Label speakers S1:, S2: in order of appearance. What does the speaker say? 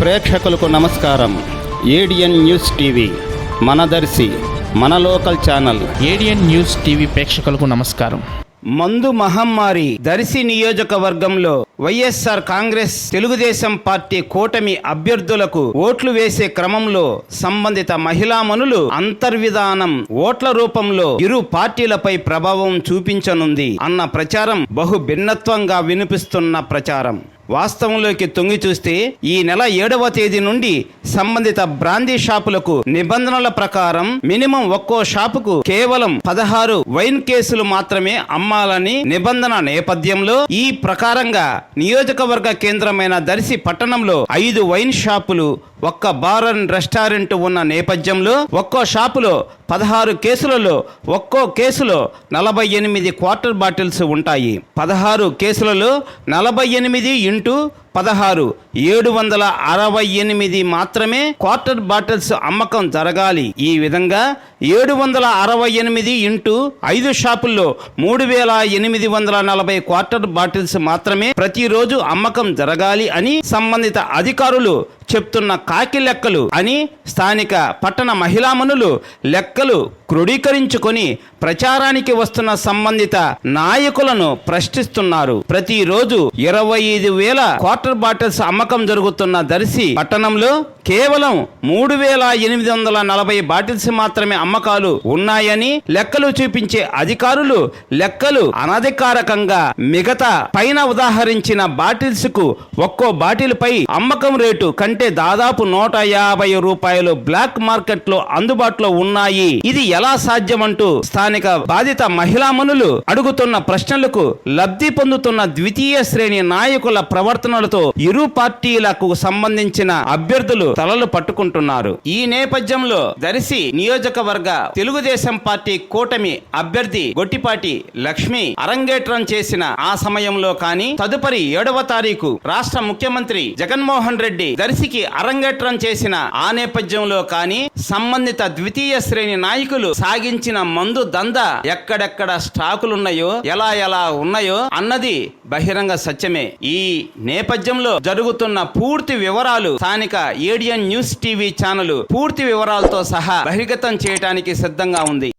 S1: ప్రేక్షకులకు నమస్కారం. ADN news TV మన దర్శి మన లోకల్ ఛానల్.
S2: ఏడియన్ న్యూస్ టీవీ ప్రేక్షకులకు నమస్కారం.
S1: మందు మహమ్మారి దర్శి నియోజకవర్గంలో వైఎస్ఆర్ కాంగ్రెస్ తెలుగుదేశం పార్టీ కూటమి అభ్యర్థులకు ఓట్లు వేసే క్రమంలో సంబంధిత మహిళామణులు అంతర్విధానం ఓట్ల రూపంలో ఇరు పార్టీలపై ప్రభావం చూపించనుంది అన్న ప్రచారం బహు భిన్నత్వంగా వినిపిస్తున్న ప్రచారం. వాస్తవంలోకి తొంగి చూస్తే ఈ నెల ఏడవ తేదీ నుండి సంబంధిత బ్రాందీ షాపులకు నిబంధనల ప్రకారం మినిమం ఒక్కో షాపుకు కేవలం పదహారు వైన్ కేసులు మాత్రమే అమ్మాలని నిబంధన నేపథ్యంలో ఈ ప్రకారంగా నియోజకవర్గ కేంద్రమైన దర్శి పట్టణంలో ఐదు వైన్ షాపులు ఒక్క బార్ అండ్ రెస్టారెంట్ ఉన్న నేపథ్యంలో ఒక్కో షాపులో పదహారు కేసులలో ఒక్కో కేసులో నలభై ఎనిమిది క్వార్టర్ బాటిల్స్ ఉంటాయి. పదహారు కేసులలో నలభై ఎనిమిది ఇంటూ పదహారు ఏడు వందల అరవై ఎనిమిది మాత్రమే క్వార్టర్ బాటిల్స్ అమ్మకం జరగాలి. ఈ విధంగా ఏడు వందల అరవై ఎనిమిది ఇంటూ ఐదు షాపుల్లో మూడు వేల ఎనిమిది వందల నలభై క్వార్టర్ బాటిల్స్ మాత్రమే ప్రతిరోజు అమ్మకం జరగాలి అని సంబంధిత అధికారులు చెప్తున్న కాకి లెక్కలు అని స్థానిక పట్టణ మహిళామణులు లెక్కలు క్రోడీకరించుకొని ప్రచారానికి వస్తున్న సంబంధిత నాయకులను ప్రశ్నిస్తున్నారు. ప్రతిరోజు ఇరవై ఐదు వేల క్వార్టర్ బాటిల్స్ అమ్మకం జరుగుతున్న దర్శి పట్టణంలో కేవలం మూడు వేల ఎనిమిది వందల నలభై బాటిల్స్ మాత్రమే అమ్మకాలు ఉన్నాయని లెక్కలు చూపించే అధికారులు లెక్కలు అనధికారకంగా మిగతా పైన ఉదాహరించిన బాటిల్స్కు ఒక్కో బాటిల్ పై అమ్మకం రేటు కంటే దాదాపు నూట యాభై రూపాయలు బ్లాక్ మార్కెట్లో అందుబాటులో ఉన్నాయి. ఇది ఎలా సాధ్యమంటూ స్థానిక బాధిత మహిళామణులు అడుగుతున్న ప్రశ్నలకు లబ్ధి పొందుతున్న ద్వితీయ శ్రేణి నాయకుల ప్రవర్తనలతో ఇరు పార్టీలకు సంబంధించిన అభ్యర్థులు తలలు పట్టుకుంటున్నారు. ఈ నేపథ్యంలో దర్శి నియోజకవర్గ తెలుగుదేశం పార్టీ కూటమి అభ్యర్థి గొట్టిపాటి లక్ష్మి అరంగేట్రం చేసిన ఆ సమయంలో కానీ తదుపరి ఏడవ తారీఖు రాష్ట్ర ముఖ్యమంత్రి జగన్మోహన్ రెడ్డి దర్శికి అరంగేట్రం చేసిన ఆ నేపథ్యంలో కానీ సంబంధిత ద్వితీయ శ్రేణి నాయకులు సాగించిన మందు దంద ఎక్కడెక్కడ స్టాకులున్నాయో ఎలా ఎలా ఉన్నాయో అన్నది బహిరంగ సత్యమే. ఈ నేపథ్యంలో జరుగుతున్న పూర్తి వివరాలు స్థానిక ఏడియన్ న్యూస్ టీవీ ఛానల్ పూర్తి వివరాలతో సహా బహిర్గతం చేయడానికి సిద్ధంగా ఉంది.